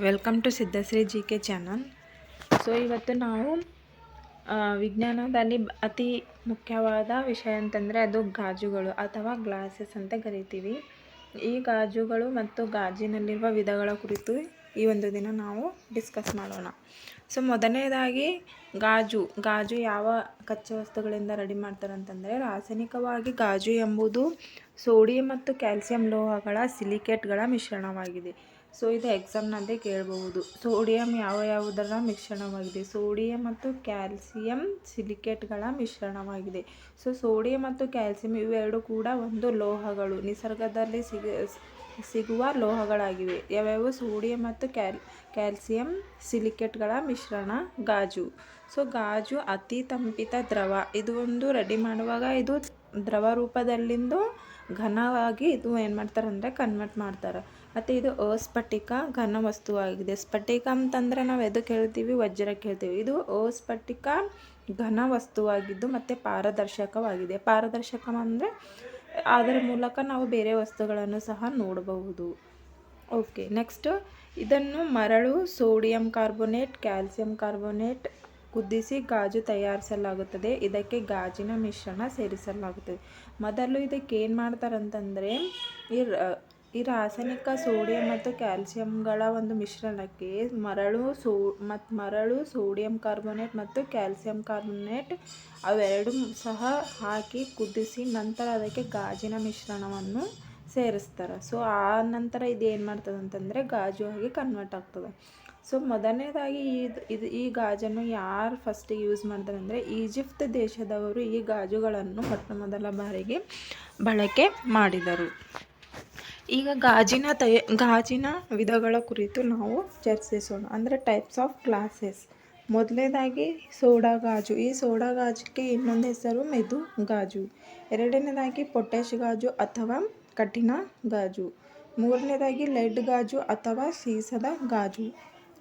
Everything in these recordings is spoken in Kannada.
Welcome to Siddhashree G K channel so ಇವತ್ತು ನಾವು ವಿಜ್ಞಾನದಲ್ಲಿ ಅತಿ ಮುಖ್ಯವಾದ ವಿಷಯ ಅಂತಂದರೆ ಅದು ಗಾಜುಗಳು ಅಥವಾ ಗ್ಲಾಸಸ್ ಅಂತ ಕರಿತೀವಿ. ಈ ಗಾಜುಗಳು ಮತ್ತು ಗಾಜಿನಲ್ಲಿರುವ ವಿಧಗಳ ಕುರಿತು ಈ ಒಂದು ದಿನ ನಾವು ಡಿಸ್ಕಸ್ ಮಾಡೋಣ. ಸೊ ಮೊದಲನೇದಾಗಿ ಗಾಜು. ಗಾಜು ಯಾವ ಕಚ್ಚಾ ವಸ್ತುಗಳಿಂದ ರೆಡಿ ಮಾಡ್ತಾರೆ ಅಂತಂದರೆ ರಾಸಾಯನಿಕವಾಗಿ ಗಾಜು ಎಂಬುದು ಸೋಡಿಯಂ ಮತ್ತು ಕ್ಯಾಲ್ಸಿಯಂ ಲೋಹಗಳ ಸಿಲಿಕೇಟ್ಗಳ ಮಿಶ್ರಣವಾಗಿದೆ. ಸೊ ಇದು ಎಕ್ಸಾಮ್ನಲ್ಲಿ ಕೇಳಬಹುದು. ಸೋಡಿಯಂ ಯಾವ ಯಾವುದರ ಮಿಶ್ರಣವಾಗಿದೆ? ಸೋಡಿಯಂ ಮತ್ತು ಕ್ಯಾಲ್ಸಿಯಂ ಸಿಲಿಕೇಟ್ಗಳ ಮಿಶ್ರಣವಾಗಿದೆ. ಸೊ ಸೋಡಿಯಂ ಮತ್ತು ಕ್ಯಾಲ್ಸಿಯಂ ಇವೆರಡು ಕೂಡ ಒಂದು ಲೋಹಗಳು. ನಿಸರ್ಗದಲ್ಲಿ ಸಿಗ, ಸಿಗುವ ಲೋಹಗಳಾಗಿವೆ. ಯಾವ್ಯಾವು? ಸೋಡಿಯಂ ಮತ್ತು ಕ್ಯಾಲ್, ಕ್ಯಾಲ್ಸಿಯಂ ಸಿಲಿಕೇಟ್ಗಳ ಮಿಶ್ರಣ ಗಾಜು. ಸೊ ಗಾಜು ಅತಿ ತಂಪಿತ ದ್ರವ. ಇದು ಒಂದು ರೆಡಿ ಮಾಡುವಾಗ ಇದು ದ್ರವ ರೂಪದಲ್ಲಿಂದು ಘನವಾಗಿ ಇದು ಏನು ಮಾಡ್ತಾರೆ ಅಂದರೆ ಕನ್ವರ್ಟ್ ಮಾಡ್ತಾರೆ. ಮತ್ತು ಇದು ಅಸ್ಫಟಿಕ ಘನ ವಸ್ತುವಾಗಿದೆ ಸ್ಫಟಿಕ ಅಂತಂದರೆ ನಾವು ಎದಕ್ಕೆ ಹೇಳ್ತೀವಿ? ವಜ್ರಕ್ಕೆ ಹೇಳ್ತೀವಿ. ಇದು ಅಸ್ಫಟಿಕ ಘನ ವಸ್ತುವಾಗಿದ್ದು ಮತ್ತು ಪಾರದರ್ಶಕವಾಗಿದೆ. ಪಾರದರ್ಶಕ ಅಂದರೆ ಅದರ ಮೂಲಕ ನಾವು ಬೇರೆ ವಸ್ತುಗಳನ್ನು ಸಹ ನೋಡಬಹುದು. ಓಕೆ ನೆಕ್ಸ್ಟ್ ಇದನ್ನು ಮರಳು ಸೋಡಿಯಂ ಕಾರ್ಬೋನೇಟ್, ಕ್ಯಾಲ್ಸಿಯಂ ಕಾರ್ಬೋನೇಟ್ ಕುದಿಸಿ ಗಾಜು ತಯಾರಿಸಲಾಗುತ್ತದೆ. ಇದಕ್ಕೆ ಗಾಜಿನ ಮಿಶ್ರಣ ಸೇರಿಸಲಾಗುತ್ತದೆ. ಮೊದಲು ಇದಕ್ಕೆ ಏನು ಮಾಡ್ತಾರಂತಂದರೆ, ಈ ಈ ರಾಸಾಯನಿಕ ಸೋಡಿಯಂ ಮತ್ತು ಕ್ಯಾಲ್ಸಿಯಂಗಳ ಒಂದು ಮಿಶ್ರಣಕ್ಕೆ ಮರಳು ಸೋ ಮತ್ತು ಮರಳು, ಸೋಡಿಯಂ ಕಾರ್ಬೋನೇಟ್ ಮತ್ತು ಕ್ಯಾಲ್ಸಿಯಂ ಕಾರ್ಬೋನೇಟ್ ಅವೆರಡು ಸಹ ಹಾಕಿ ಕುದಿಸಿ ನಂತರ ಅದಕ್ಕೆ ಗಾಜಿನ ಮಿಶ್ರಣವನ್ನು ಸೇರಿಸ್ತಾರೆ. ಸೊ, ಆ ನಂತರ ಇದು ಏನು ಮಾಡ್ತದೆ ಅಂತಂದರೆ ಗಾಜು ಆಗಿ ಕನ್ವರ್ಟ್ ಆಗ್ತದೆ. ಸೊ ಮೊದಲನೇದಾಗಿ ಇದು ಇದು ಈ ಗಾಜನ್ನು ಯಾರು ಫಸ್ಟಿಗೆ ಯೂಸ್ ಮಾಡ್ತಾರೆ ಅಂದರೆ ಈಜಿಪ್ಟ್ ದೇಶದವರು ಈ ಗಾಜುಗಳನ್ನು ಮೊಟ್ಟ ಮೊದಲ ಬಾರಿಗೆ ಬಳಕೆ ಮಾಡಿದರು. ಈಗ ಗಾಜಿನ ತಯ, ಗಾಜಿನ ವಿಧಗಳ ಕುರಿತು ನಾವು ಚರ್ಚಿಸೋಣ. ಅಂದರೆ ಟೈಪ್ಸ್ ಆಫ್ ಗ್ಲಾಸಸ್ ಮೊದಲನೇದಾಗಿ ಸೋಡಾ ಗಾಜು. ಈ ಸೋಡಾ ಗಾಜಕ್ಕೆ ಇನ್ನೊಂದು ಹೆಸರು ಮೆದು ಗಾಜು. ಎರಡನೇದಾಗಿ ಪೊಟ್ಯಾಶ್ ಗಾಜು ಅಥವಾ ಕಠಿಣ ಗಾಜು. ಮೂರನೇದಾಗಿ ಲೆಡ್ ಗಾಜು ಅಥವಾ ಸೀಸದ ಗಾಜು.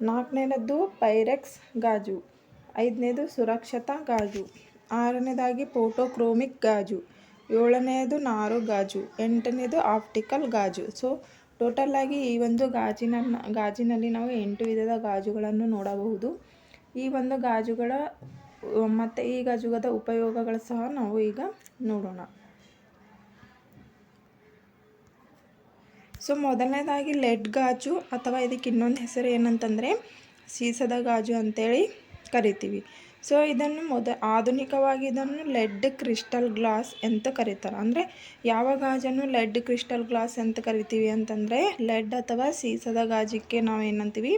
ನಾಲ್ಕನೇದು ಪೈರೆಕ್ಸ್ ಗಾಜು. ಐದನೇದು ಸುರಕ್ಷತಾ ಗಾಜು. ಆರನೇದಾಗಿ ಫೋಟೋಕ್ರೋಮಿಕ್ ಗಾಜು. ಏಳನೆಯದು ನಾರು ಗಾಜು. ಎಂಟನೇದು ಆಪ್ಟಿಕಲ್ ಗಾಜು. ಸೊ ಟೋಟಲ್ಲಾಗಿ ಈ ಒಂದು ಗಾಜಿನ, ಗಾಜಿನಲ್ಲಿ ನಾವು ಎಂಟು ವಿಧದ ಗಾಜುಗಳನ್ನು ನೋಡಬಹುದು. ಈ ಒಂದು ಗಾಜುಗಳ, ಮತ್ತು ಈ ಗಾಜುಗದ ಉಪಯೋಗಗಳು ಸಹ ನಾವು ಈಗ ನೋಡೋಣ. ಸೊ ಮೊದಲನೇದಾಗಿ ಲೆಡ್ ಗಾಜು ಅಥವಾ ಇದಕ್ಕೆ ಇನ್ನೊಂದು ಹೆಸರು ಏನಂತಂದರೆ ಸೀಸದ ಗಾಜು ಅಂತೇಳಿ ಕರಿತೀವಿ. ಸೊ ಇದನ್ನು ಮೊದ ಆಧುನಿಕವಾಗಿ ಇದನ್ನು ಲೆಡ್ ಕ್ರಿಸ್ಟಲ್ ಗ್ಲಾಸ್ ಅಂತ ಕರೀತಾರೆ. ಅಂದರೆ ಯಾವ ಗಾಜನ್ನು ಲೆಡ್ ಕ್ರಿಸ್ಟಲ್ ಗ್ಲಾಸ್ ಅಂತ ಕರಿತೀವಿ ಅಂತಂದರೆ ಲೆಡ್ ಅಥವಾ ಸೀಸದ ಗಾಜಿಗೆ ನಾವು ಏನಂತೀವಿ?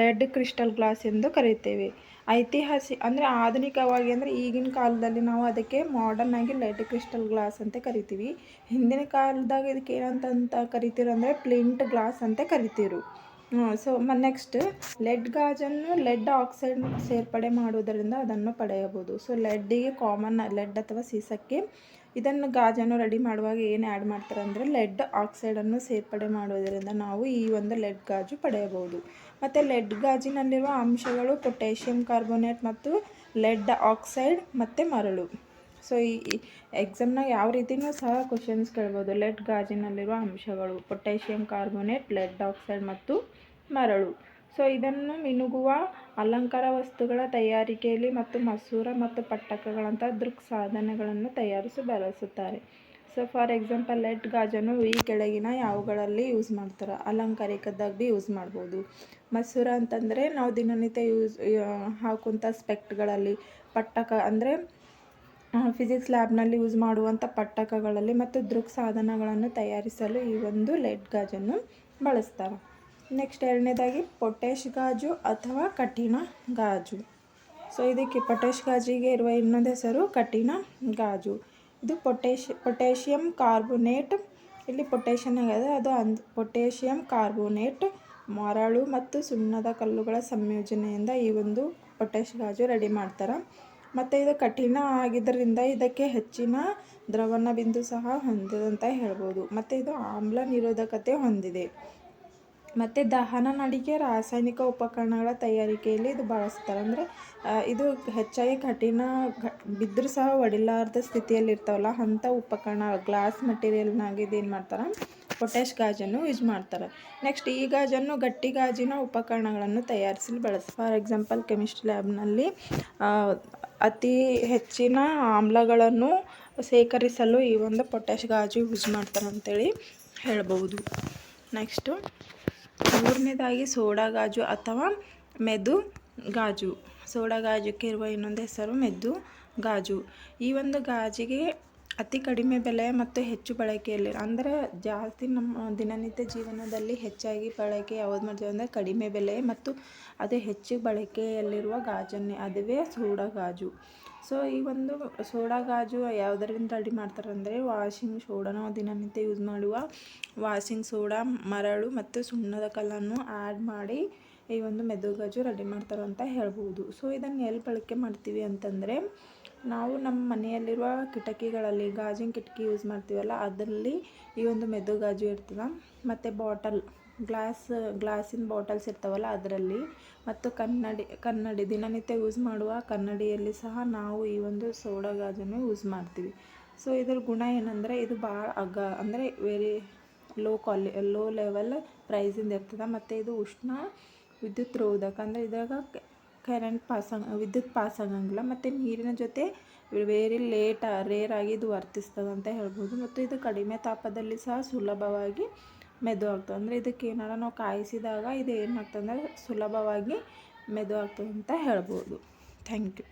ಲೆಡ್ ಕ್ರಿಸ್ಟಲ್ ಗ್ಲಾಸ್ ಎಂದು ಕರಿತೇವೆ. ಐತಿಹಾಸಿಕ ಅಂದರೆ ಆಧುನಿಕವಾಗಿ ಅಂದರೆ ಈಗಿನ ಕಾಲದಲ್ಲಿ ನಾವು ಅದಕ್ಕೆ ಮಾಡರ್ನ್ ಆಗಿ ಲೆಡ್ ಕ್ರಿಸ್ಟಲ್ ಗ್ಲಾಸ್ ಅಂತ ಕರಿತೀವಿ. ಹಿಂದಿನ ಕಾಲದಾಗ ಇದಕ್ಕೆ ಏನಂತ ಕರಿತೀರು ಅಂದರೆ ಪ್ಲಿಂಟ್ ಗ್ಲಾಸ್ ಅಂತ ಕರಿತೀರು. ಸೊ ಮ ನೆಕ್ಸ್ಟ್ ಲೆಡ್ ಗಾಜನ್ನು ಲೆಡ್ ಆಕ್ಸೈಡ್ ಸೇರ್ಪಡೆ ಮಾಡುವುದರಿಂದ ಅದನ್ನು ಪಡೆಯಬಹುದು. ಸೊ ಲೆಡ್ಡಿಗೆ ಕಾಮನ್ ಲೆಡ್ ಅಥವಾ ಸೀಸಕ್ಕೆ ಇದನ್ನು ಗಾಜನ್ನು ರೆಡಿ ಮಾಡುವಾಗ ಏನು ಆ್ಯಡ್ ಮಾಡ್ತಾರೆ ಅಂದರೆ ಲೆಡ್ ಆಕ್ಸೈಡನ್ನು ಸೇರ್ಪಡೆ ಮಾಡುವುದರಿಂದ ನಾವು ಈ ಒಂದು ಲೆಡ್ ಗಾಜು ಪಡೆಯಬಹುದು. ಮತ್ತು ಲೆಡ್ ಗಾಜಿನಲ್ಲಿರುವ ಅಂಶಗಳು ಪೊಟ್ಯಾಷಿಯಂ ಕಾರ್ಬೋನೇಟ್ ಮತ್ತು ಲೆಡ್ ಆಕ್ಸೈಡ್ ಮತ್ತು ಮರಳು. ಸೊ ಈ ಎಕ್ಸಾಮ್ನಾಗ ಯಾವ ರೀತಿಯೂ ಸಹ ಕ್ವಶನ್ಸ್ ಕೇಳ್ಬೋದು. ಲೆಡ್ ಗಾಜಿನಲ್ಲಿರುವ ಅಂಶಗಳು ಪೊಟ್ಯಾಷಿಯಂ ಕಾರ್ಬೋನೇಟ್ ಲೆಡ್ ಆಕ್ಸೈಡ್ ಮತ್ತು ಮರಳು. ಸೊ ಇದನ್ನು ಮಿನುಗುವ ಅಲಂಕಾರ ವಸ್ತುಗಳ ತಯಾರಿಕೆಯಲ್ಲಿ ಮತ್ತು ಮಸೂರ ಮತ್ತು ಪಟ್ಟಕಗಳಂಥ ದೃಕ್ ಸಾಧನಗಳನ್ನು ತಯಾರಿಸಿ ಬಳಸುತ್ತಾರೆ. ಸೊ ಫಾರ್ ಎಕ್ಸಾಂಪಲ್ ಲೆಡ್ ಗಾಜನ್ನು ಈ ಕೆಳಗಿನ ಯಾವುಗಳಲ್ಲಿ ಯೂಸ್ ಮಾಡ್ತಾರೆ ಅಲಂಕಾರಿಕದಾಗ ಯೂಸ್ ಮಾಡ್ಬೋದು. ಮಸೂರ ಅಂತಂದರೆ ನಾವು ದಿನನಿತ್ಯ ಯೂಸ್ ಹಾಕುವಂಥ ಸ್ಪೆಕ್ಟ್ಗಳಲ್ಲಿ ಪಟ್ಟಕ ಅಂದರೆ ಫಿಸಿಕ್ಸ್ ಲ್ಯಾಬ್ನಲ್ಲಿ ಯೂಸ್ ಮಾಡುವಂಥ ಪಟ್ಟಕಗಳಲ್ಲಿ ಮತ್ತು ದೃಕ್ ಸಾಧನಗಳನ್ನು ತಯಾರಿಸಲು ಈ ಒಂದು ಲೆಡ್ ಗಾಜನ್ನು ಬಳಸ್ತಾರೆ. ನೆಕ್ಸ್ಟ್ ಎರಡನೇದಾಗಿ ಪೊಟ್ಯಾಶ್ ಗಾಜು ಅಥವಾ ಕಠಿಣ ಗಾಜು. ಸೊ ಇದಕ್ಕೆ ಪೊಟ್ಯಾಶ್ ಗಾಜಿಗೆ ಇರುವ ಇನ್ನೊಂದು ಹೆಸರು ಕಠಿಣ ಗಾಜು. ಇದು ಪೊಟ್ಯಾಶ್ ಪೊಟ್ಯಾಷಿಯಂ ಕಾರ್ಬೋನೇಟ್ ಇಲ್ಲಿ ಪೊಟ್ಯಾಷಿಯಂ ಆಗಿದೆ ಅದು ಅನ್ ಪೊಟ್ಯಾಷಿಯಂ ಕಾರ್ಬೋನೇಟ್ ಮರಳು ಮತ್ತು ಸುಣ್ಣದ ಕಲ್ಲುಗಳ ಸಂಯೋಜನೆಯಿಂದ ಈ ಒಂದು ಪೊಟ್ಯಾಶ್ ಗಾಜು ರೆಡಿ ಮಾಡ್ತಾರೆ. ಮತ್ತು ಇದು ಕಠಿಣ ಆಗಿದ್ದರಿಂದ ಇದಕ್ಕೆ ಹೆಚ್ಚಿನ ದ್ರವಣ ಬಿಂದು ಸಹ ಹೊಂದಿದಂತ ಹೇಳ್ಬೋದು. ಮತ್ತು ಇದು ಆಮ್ಲ ನಿರೋಧಕತೆ ಹೊಂದಿದೆ. ಮತ್ತು ದಹನ ನಡಿಗೆ ರಾಸಾಯನಿಕ ಉಪಕರಣಗಳ ತಯಾರಿಕೆಯಲ್ಲಿ ಇದು ಬಳಸ್ತಾರೆ. ಅಂದರೆ ಇದು ಹೆಚ್ಚಾಗಿ ಕಠಿಣ ಬಿದ್ದರೂ ಸಹ ಒಡಿಲಾರ್ದ ಸ್ಥಿತಿಯಲ್ಲಿ ಇರ್ತಾವಲ್ಲ, ಅಂಥ ಉಪಕರಣ, ಗ್ಲಾಸ್ ಮಟೀರಿಯಲ್ನಾಗ ಇದು ಏನು ಮಾಡ್ತಾರೆ? ಪೊಟ್ಯಾಶ್ ಗಾಜನ್ನು ಯೂಸ್ ಮಾಡ್ತಾರೆ. ನೆಕ್ಸ್ಟ್ ಈ ಗಾಜನ್ನು ಗಟ್ಟಿ ಗಾಜಿನ ಉಪಕರಣಗಳನ್ನು ತಯಾರಿಸಲು ಬಳಸಿ ಫಾರ್ ಎಕ್ಸಾಂಪಲ್ ಕೆಮಿಸ್ಟ್ರಿ ಲ್ಯಾಬ್ನಲ್ಲಿ ಅತಿ ಹೆಚ್ಚಿನ ಆಮ್ಲಗಳನ್ನು ಶೇಖರಿಸಲು ಈ ಒಂದು ಪೊಟ್ಯಾಶ್ ಗಾಜು ಯೂಸ್ ಮಾಡ್ತಾರೆ ಅಂತೇಳಿ ಹೇಳ್ಬೋದು ನೆಕ್ಸ್ಟು ಮೂರನೇದಾಗಿ ಸೋಡಾ ಗಾಜು ಅಥವಾ ಮೆದು ಗಾಜು. ಸೋಡಾ ಗಾಜಕ್ಕೆ ಇರುವ ಇನ್ನೊಂದು ಹೆಸರು ಮೆದ್ದು ಗಾಜು. ಈ ಒಂದು ಗಾಜಿಗೆ ಅತಿ ಕಡಿಮೆ ಬೆಲೆ ಮತ್ತು ಹೆಚ್ಚು ಬಳಕೆಯಲ್ಲಿ, ಅಂದರೆ ಜಾಸ್ತಿ ನಮ್ಮ ದಿನನಿತ್ಯ ಜೀವನದಲ್ಲಿ ಹೆಚ್ಚಾಗಿ ಬಳಕೆ ಯಾವ್ದು ಮಾಡ್ತೀವಿ ಅಂದರೆ ಕಡಿಮೆ ಬೆಲೆ ಮತ್ತು ಅದೇ ಹೆಚ್ಚು ಬಳಕೆಯಲ್ಲಿರುವ ಗಾಜನ್ನೇ, ಅದುವೇ ಸೋಡಾ ಗಾಜು. ಸೊ, ಈ ಒಂದು ಸೋಡಾ ಗಾಜು ಯಾವುದರಿಂದ ರೆಡಿ ಮಾಡ್ತಾರೆ ಅಂದರೆ ವಾಷಿಂಗ್ ಸೋಡಾ ನಾವು ದಿನನಿತ್ಯ ಯೂಸ್ ಮಾಡುವ ವಾಷಿಂಗ್ ಸೋಡಾ, ಮರಳು ಮತ್ತು ಸುಣ್ಣದ ಕಲ್ಲನ್ನು ಆ್ಯಡ್ ಮಾಡಿ ಈ ಒಂದು ಮೆದುಗಾಜು ರೆಡಿ ಮಾಡ್ತಾರೆ ಅಂತ ಹೇಳ್ಬೋದು. ಸೊ, ಇದನ್ನು ಎಲ್ಲಿ ಬಳಕೆ ಮಾಡ್ತೀವಿ ಅಂತಂದರೆ, ನಾವು ನಮ್ಮ ಮನೆಯಲ್ಲಿರುವ ಕಿಟಕಿಗಳಲ್ಲಿ, ಗಾಜಿನ ಕಿಟಕಿ ಯೂಸ್ ಮಾಡ್ತೀವಲ್ಲ, ಅದರಲ್ಲಿ ಈ ಒಂದು ಮೆದುಗಾಜು ಇರ್ತದೆ. ಮತ್ತು ಬಾಟಲ್, ಗ್ಲಾಸ್, ಗ್ಲಾಸಿನ ಬಾಟಲ್ಸ್ ಇರ್ತಾವಲ್ಲ, ಅದರಲ್ಲಿ. ಮತ್ತು ಕನ್ನಡಿ ಕನ್ನಡಿ, ದಿನನಿತ್ಯ ಯೂಸ್ ಮಾಡುವ ಕನ್ನಡಿಯಲ್ಲಿ ಸಹ ನಾವು ಈ ಒಂದು ಸೋಡಾ ಗಾಜನ್ನು ಯೂಸ್ ಮಾಡ್ತೀವಿ. ಸೊ ಇದ್ರ ಗುಣ ಏನಂದರೆ, ಇದು ಭಾಳ ಅಗ್ಗ ಅಂದರೆ very low quality low level ಪ್ರೈಸಿಂದ ಇರ್ತದೆ. ಮತ್ತು ಇದು ಉಷ್ಣ ವಿದ್ಯುತ್ ರೋಧಕ ಅಂದರೆ ಇದ್ರಾಗ ಕರೆಂಟ್ ಪಾಸ್ ವಿದ್ಯುತ್ ಪಾಸ್ ಆಗಂಗಿಲ್ಲ ಮತ್ತು ನೀರಿನ ಜೊತೆ ವೆರಿ ಲೇಟ್ ರೇರ್ ಆಗಿ ಇದು ವರ್ತಿಸ್ತದೆ ಅಂತ ಹೇಳ್ಬೋದು. ಮತ್ತು ಇದು ಕಡಿಮೆ ತಾಪದಲ್ಲಿ ಸಹ ಸುಲಭವಾಗಿ ಮೆದು ಆಗ್ತದೆ. ಅಂದರೆ ಇದಕ್ಕೆ ಏನಾರ ನಾವು ಕಾಯಿಸಿದಾಗ ಇದು ಏನಾಗ್ತದೆ ಅಂದರೆ ಸುಲಭವಾಗಿ ಮೆದು ಆಗ್ತದೆ ಅಂತ ಹೇಳ್ಬೋದು. Thank you